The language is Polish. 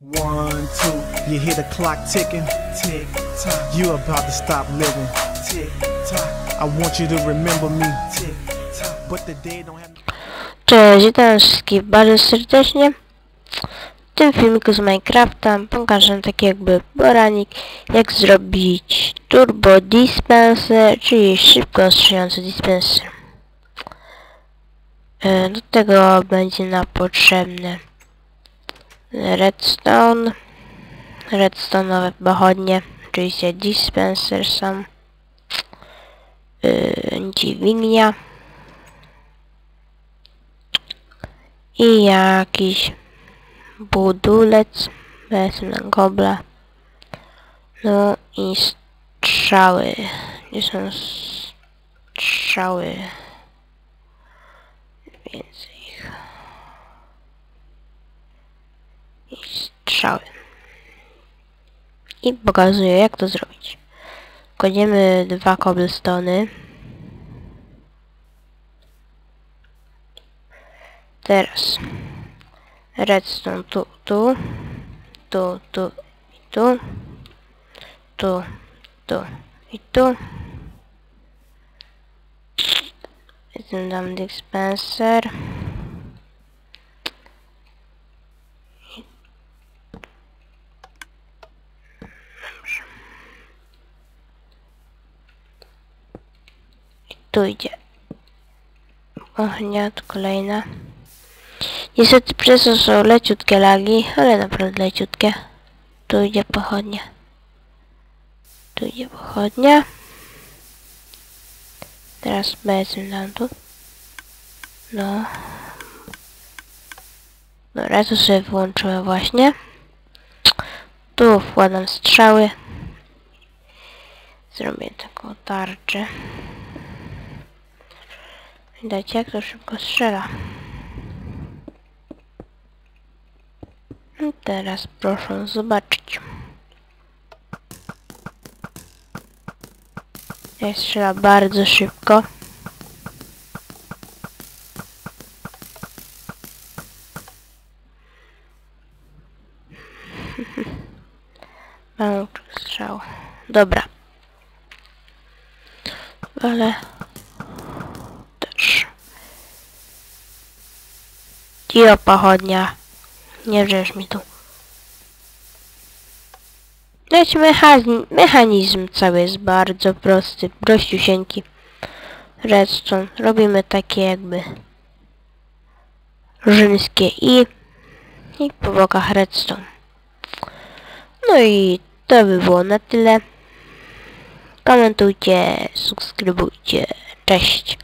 One, two, you hear the clock ticking. Tick tock, you about to stop living. Tick tock, I want you to remember me. Tick tock, but the day don't have. Cześć, witam wszystkich bardzo serdecznie. W tym filmiku z Minecrafta pokażę taki jakby poranik, jak zrobić turbo dispenser, czyli szybko strzelający dispenser. E, Do tego będzie nam potrzebne redstone, redstone'owe pochodnie, oczywiście dispenser są, yy, dźwignia. I jakiś budulec, na gobla, no i strzały, gdzie są strzały, więcej ich. i strzały. I pokazuję jak to zrobić. Kładziemy dwa cobblestony. Teraz redstone tu, tu, tu, tu i tu, tu, tu i tu. Potem dam dispenser. Tu idzie. Ochnia, tu kolejna. Niestety przez to są leciutkie lagi, ale naprawdę leciutkie. Tu idzie pochodnia. Tu idzie pochodnia. Teraz powiedzmy nam tu. No. Dobra, to sobie włączyłem właśnie. Tu wkładam strzały. Zrobię taką tarczę. Widać jak to szybko strzela. Teraz proszę zobaczyć. Jak strzela bardzo szybko. Mam strzał. Dobra. Ale Cio pochodnia. Nie wrzesz mi tu. Leć mechanizm, mechanizm cały jest bardzo prosty, prościusieńki. Redstone. Robimy takie jakby rzymskie i i po bokach redstone. No i to by było na tyle. Komentujcie, subskrybujcie. Cześć.